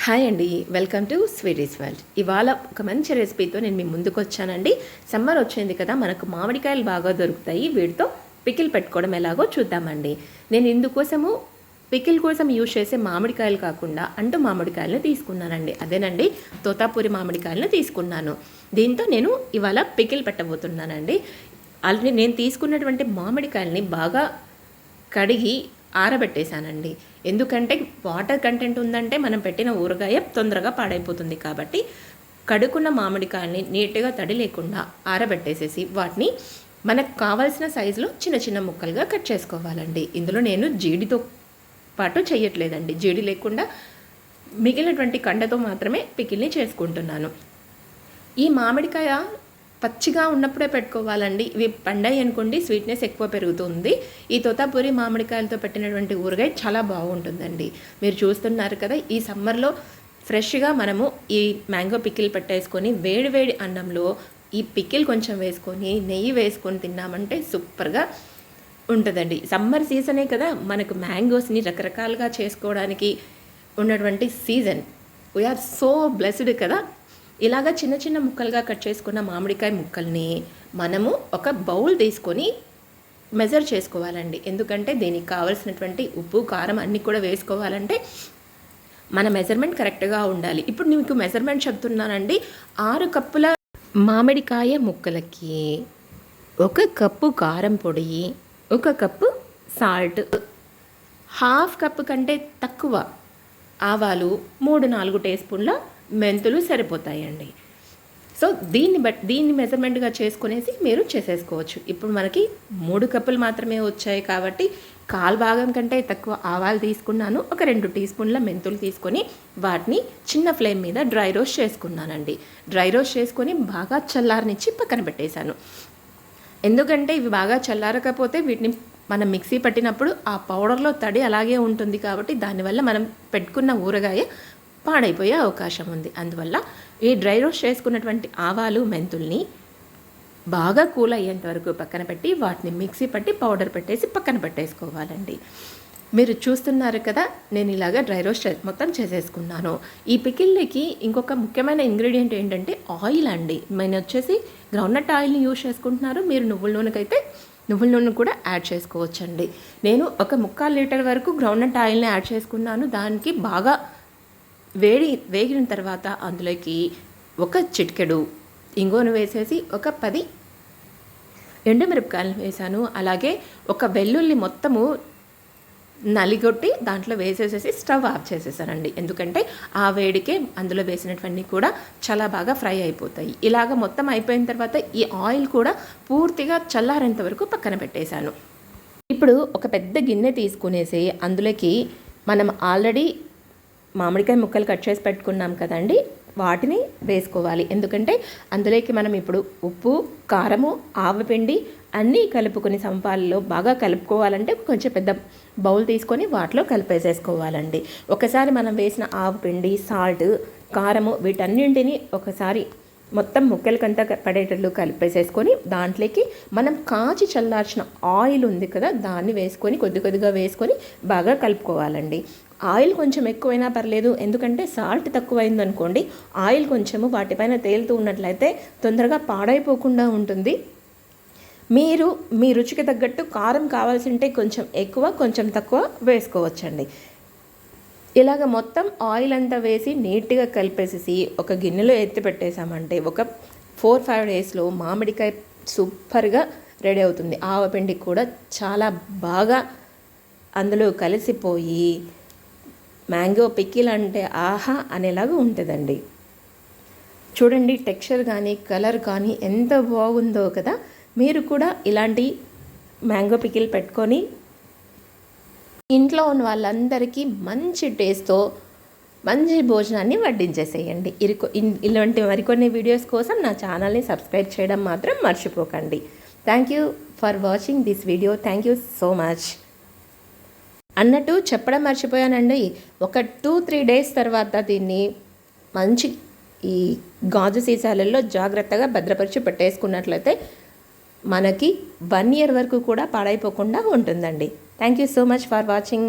Hi అండి welcome to sweeties world ఇవాళ ఒక మంచి రెసిపీతో నేను మీ ముందుకు వచ్చానండి సమ్మర్ వచ్చింది కదా మనకు మామిడికాయలు బాగా దొరుకుతాయి. వీటితో పికిల్ పెట్టుకోవడం ఎలాగో చూద్దామండి. నేను ఇందుకోసము పికిల్ కోసం యూజ్ చేసే మామిడికాయలు కాకుండా అంటు మామిడికాయలను తీసుకున్నానండి. అదేనండి తోతాపూరి మామిడికాయలను తీసుకున్నాను. దీంతో నేను ఇవాళ పికిల్ పెట్టబోతున్నానండి. ఆల్రెడీ నేను తీసుకున్నటువంటి మామిడికాయలని బాగా కడిగి ఆరబెట్టేశానండి. ఎందుకంటే వాటర్ కంటెంట్ ఉందంటే మనం పెట్టిన ఊరగాయ తొందరగా పాడైపోతుంది కాబట్టి కడుకున్న మామిడికాయల్ని నీట్గా తడి లేకుండా ఆరబెట్టేసేసి వాటిని మనకు కావాల్సిన సైజులో చిన్న చిన్న ముక్కలుగా కట్ చేసుకోవాలండి. ఇందులో నేను జీడితో పాటు చేయట్లేదండి జీడి లేకుండా మిగిలినటువంటి కండతో మాత్రమే పికిల్ని చేసుకుంటున్నాను. ఈ మామిడికాయ పచ్చిగా ఉన్నప్పుడే పెట్టుకోవాలండి. ఇవి పండాయి అనుకోండి స్వీట్నెస్ ఎక్కువ పెరుగుతుంది. ఈ తోతాపూరి మామిడికాయలతో పెట్టినటువంటి ఊరగాయ చాలా బాగుంటుందండి. మీరు చూస్తున్నారు కదా ఈ సమ్మర్లో ఫ్రెష్గా మనము ఈ మ్యాంగో పికిల్ పెట్టేసుకొని వేడి వేడి అన్నంలో ఈ పికిల్ కొంచెం వేసుకొని నెయ్యి వేసుకొని తిన్నామంటే సూపర్గా ఉంటుందండి. సమ్మర్ సీజనే కదా మనకు మ్యాంగోస్ని రకరకాలుగా చేసుకోవడానికి ఉన్నటువంటి సీజన్. వీఆర్ సో బ్లెస్డ్ కదా ఇలాగ చిన్న చిన్న ముక్కలుగా కట్ చేసుకున్న మామిడికాయ ముక్కల్ని మనము ఒక బౌల్ తీసుకొని మెజర్ చేసుకోవాలండి. ఎందుకంటే దీనికి కావలసినటువంటి ఉప్పు కారం అన్నీ కూడా వేసుకోవాలంటే మన మెజర్మెంట్ కరెక్ట్గా ఉండాలి. ఇప్పుడు మీకు మెజర్మెంట్ చెప్తున్నానండి. ఆరు కప్పుల మామిడికాయ ముక్కలకి ఒక కప్పు కారం పొడి ఒక కప్పు సాల్ట్ హాఫ్ కప్పు కంటే తక్కువ ఆవాలు మూడు నాలుగు టీ స్పూన్ల మెంతులు సరిపోతాయండి. సో దీన్ని బట్ దీన్ని మెజర్మెంట్గా చేసుకునేసి మీరు చేసేసుకోవచ్చు. ఇప్పుడు మనకి మూడు కప్పులు మాత్రమే వచ్చాయి కాబట్టి కాల్ భాగం కంటే తక్కువ ఆవాలు తీసుకున్నాను. ఒక రెండు టీ స్పూన్ల మెంతులు తీసుకొని వాటిని చిన్న ఫ్లేమ్ మీద డ్రై రోస్ట్ చేసుకున్నానండి. డ్రై రోస్ట్ చేసుకొని బాగా చల్లారనిచ్చి పక్కన పెట్టేశాను. ఎందుకంటే ఇవి బాగా చల్లారకపోతే వీటిని మనం మిక్సీ పట్టినప్పుడు ఆ పౌడర్లో తడి అలాగే ఉంటుంది కాబట్టి దానివల్ల మనం పెట్టుకున్న ఊరగాయ పాడైపోయే అవకాశం ఉంది. అందువల్ల ఈ డ్రై రోస్ట్ చేసుకున్నటువంటి ఆవాలు మెంతుల్ని బాగా కూల్ అయ్యేంత వరకు పక్కన పెట్టి వాటిని మిక్సీ పట్టి పౌడర్ పెట్టేసి పక్కన పెట్టేసుకోవాలండి. మీరు చూస్తున్నారు కదా నేను ఇలాగ డ్రై రోస్ట్ మొత్తం చేసేసుకున్నాను. ఈ పికిల్లకి ఇంకొక ముఖ్యమైన ఇంగ్రీడియంట్ ఏంటంటే ఆయిల్ అండి. నేను వచ్చేసి గ్రౌండ్నట్ ఆయిల్ని యూజ్ చేసుకుంటున్నారు. మీరు నువ్వుల నూనెకైతే నువ్వుల నూనె కూడా యాడ్ చేసుకోవచ్చండి. నేను ఒక ముక్కాలు లీటర్ వరకు గ్రౌండ్నట్ ఆయిల్ని యాడ్ చేసుకున్నాను. దానికి బాగా వేడి వేగిన తర్వాత అందులోకి ఒక చిటికెడు ఇంగోను వేసేసి ఒక పది ఎండుమిరపకాయలు వేసాను. అలాగే ఒక వెల్లుల్లి మొత్తము నలిగొట్టి దాంట్లో వేసేసేసి స్టవ్ ఆఫ్ చేసేసానండి. ఎందుకంటే ఆ వేడికే అందులో వేసినటువంటి కూడా చాలా బాగా ఫ్రై అయిపోతాయి. ఇలాగ మొత్తం అయిపోయిన తర్వాత ఈ ఆయిల్ కూడా పూర్తిగా చల్లారేంత వరకు పక్కన పెట్టేశాను. ఇప్పుడు ఒక పెద్ద గిన్నె తీసుకునేసి అందులోకి మనం ఆల్రెడీ మామిడికాయ ముక్కలు కట్ చేసి పెట్టుకున్నాం కదండి వాటిని వేసుకోవాలి. ఎందుకంటే అందులోకి మనం ఇప్పుడు ఉప్పు కారము ఆవపిండి అన్నీ కలుపుకొని సంపాలలో బాగా కలుపుకోవాలంటే కొంచెం పెద్ద బౌల్ తీసుకొని వాటిలో కలిపేసేసుకోవాలండి. ఒకసారి మనం వేసిన ఆవపిండి సాల్ట్ కారము వీటన్నింటినీ ఒకసారి మొత్తం ముక్కలకంతా పడేటట్లు కలిపేసేసుకొని దాంట్లోకి మనం కాచి చల్లార్చిన ఆయిల్ ఉంది కదా దాన్ని వేసుకొని కొద్ది కొద్దిగా వేసుకొని బాగా కలుపుకోవాలండి. ఆయిల్ కొంచెం ఎక్కువైనా పర్లేదు. ఎందుకంటే సాల్ట్ తక్కువైంది అనుకోండి ఆయిల్ కొంచెము వాటిపైన తేలుతూ ఉన్నట్లయితే తొందరగా పాడైపోకుండా ఉంటుంది. మీరు మీ రుచికి తగ్గట్టు కారం కావాల్సి ఉంటే కొంచెం ఎక్కువ కొంచెం తక్కువ వేసుకోవచ్చండి. ఇలాగ మొత్తం ఆయిల్ అంతా వేసి నీట్గా కలిపేసేసి ఒక గిన్నెలో ఎత్తి పెట్టేసామంటే ఒక ఫోర్ ఫైవ్ డేస్లో మామిడికాయ సూపర్గా రెడీ అవుతుంది. ఆవపిండి కూడా చాలా బాగా అందులో కలిసిపోయి మ్యాంగో పిక్కిల్ అంటే ఆహా అనేలాగా ఉంటుందండి. చూడండి టెక్స్చర్ కానీ కలర్ కానీ ఎంత బాగుందో కదా? మీరు కూడా ఇలాంటి మ్యాంగో పికిల్ పెట్టుకొని ఇంట్లో ఉన్న వాళ్ళందరికీ మంచి టేస్ట్తో మంచి భోజనాన్ని వడ్డించేసేయండి. ఇరుకు ఇలాంటి మరికొన్ని వీడియోస్ కోసం నా ఛానల్ని సబ్స్క్రైబ్ చేయడం మాత్రం మర్చిపోకండి. Thank you for watching this video. Thank you so much. అన్నట్టు చెప్పడం మర్చిపోయానండి. ఒక టూ త్రీ డేస్ తర్వాత దీన్ని మంచి ఈ గాజు సీసాలలో జాగ్రత్తగా భద్రపరిచి పెట్టేసుకున్నట్లయితే మనకి వన్ ఇయర్ వరకు కూడా పాడైపోకుండా ఉంటుందండి. Thank you so much for watching